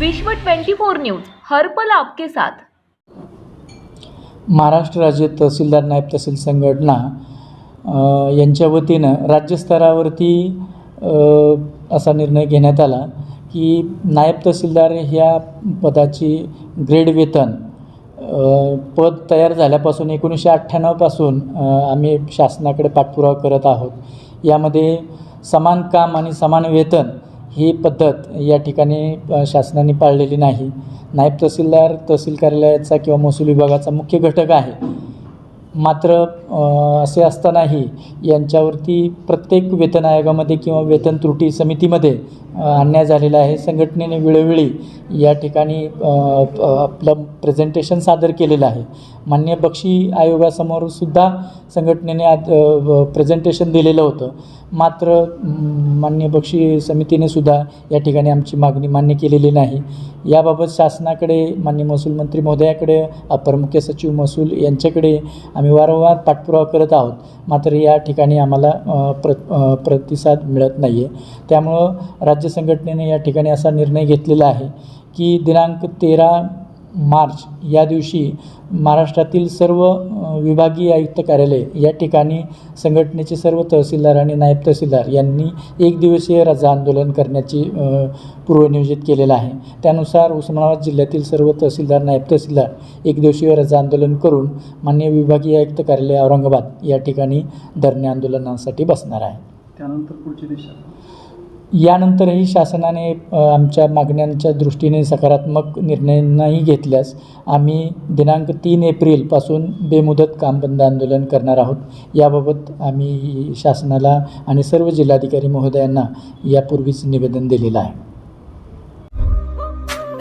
विश्व 24 न्यूज हर्पल आपके साथ. महाराष्ट्र राज्य तहसीलदार नायब तहसील संघटना यांच्या वतीनं राज्यस्तरावरती असा निर्णय घेण्यात आला की नायब तहसीलदार ह्या पदाची ग्रेड वेतन पद तयार झाल्यापासून एकोणीसशे अठ्ठ्याण्णवपासून आम्ही शासनाकडे पाठपुरावा करत आहोत. यामध्ये समान काम आणि समान वेतन ही पद्धत या ठिकाणी शासनाने पाळलेली नाही. नायब तहसीलदार तहसील कार्यालयाचा किंवा महसूल विभागाचा मुख्य घटक आहे. मात्र असे असतानाही यांच्यावरती प्रत्येक वेतन आयोगामध्ये किंवा वेतन त्रुटी समितीमध्ये अन्याय झालेला आहे. संघटनेने वेळोवेळी या ठिकाणी आपलं प्रेझेंटेशन सादर केलेलं आहे. मान्य बक्षी आयोगासमोर सुद्धा संघटनेने आज प्रेझेंटेशन दिलेलं होतं. मात्र मान्य बक्षी समितीने सुद्धा या ठिकाणी आमची मागणी मान्य केलेली नाही. याबाबत शासनाकडे मान्य महसूल मंत्री महोदयाकडे अपर मुख्य सचिव महसूल यांच्याकडे आम्ही वारंवार पाठपुरावा करत आहोत. मात्र या ठिकाणी आम्हाला प्र प्रतिसाद मिळत नाही आहे त्यामुळं राज्य संघटनेने या ठिकाणी असा निर्णय घेतलेला आहे की दिनांक तेरा मार्च या दिवशी महाराष्ट्रातील सर्व विभागीय आयुक्त कार्यालय या ठिकाणी संघटनेचे सर्व तहसीलदार आणि नायब तहसीलदार यांनी एक दिवसीय रजा आंदोलन करण्याची पूर्वनियोजित केलेलं आहे. त्यानुसार उस्मानाबाद जिल्ह्यातील सर्व तहसीलदार नायब तहसीलदार एक दिवसीय रजा आंदोलन करून मान्य विभागीय आयुक्त कार्यालय औरंगाबाद या ठिकाणी धरणे आंदोलनासाठी बसणार आहे. त्यानंतर पुढची दिशा. यानंतरही शासनाने आमच्या मागण्यांच्या दृष्टीने सकारात्मक निर्णय नाही घेतल्यास आम्ही दिनांक तीन एप्रिलपासून बेमुदत काम बंद आंदोलन करणार आहोत. याबाबत आम्ही शासनाला आणि सर्व जिल्हाधिकारी महोदयांना यापूर्वीच निवेदन दिलेलं आहे.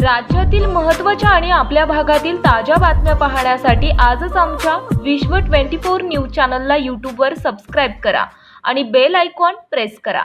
राज्यातील महत्त्वाच्या आणि आपल्या भागातील ताज्या बातम्या पाहण्यासाठी आजच आमच्या विश्व 24 न्यूज चॅनलला यूट्यूबवर सबस्क्राईब करा आणि बेल आयकॉन प्रेस करा.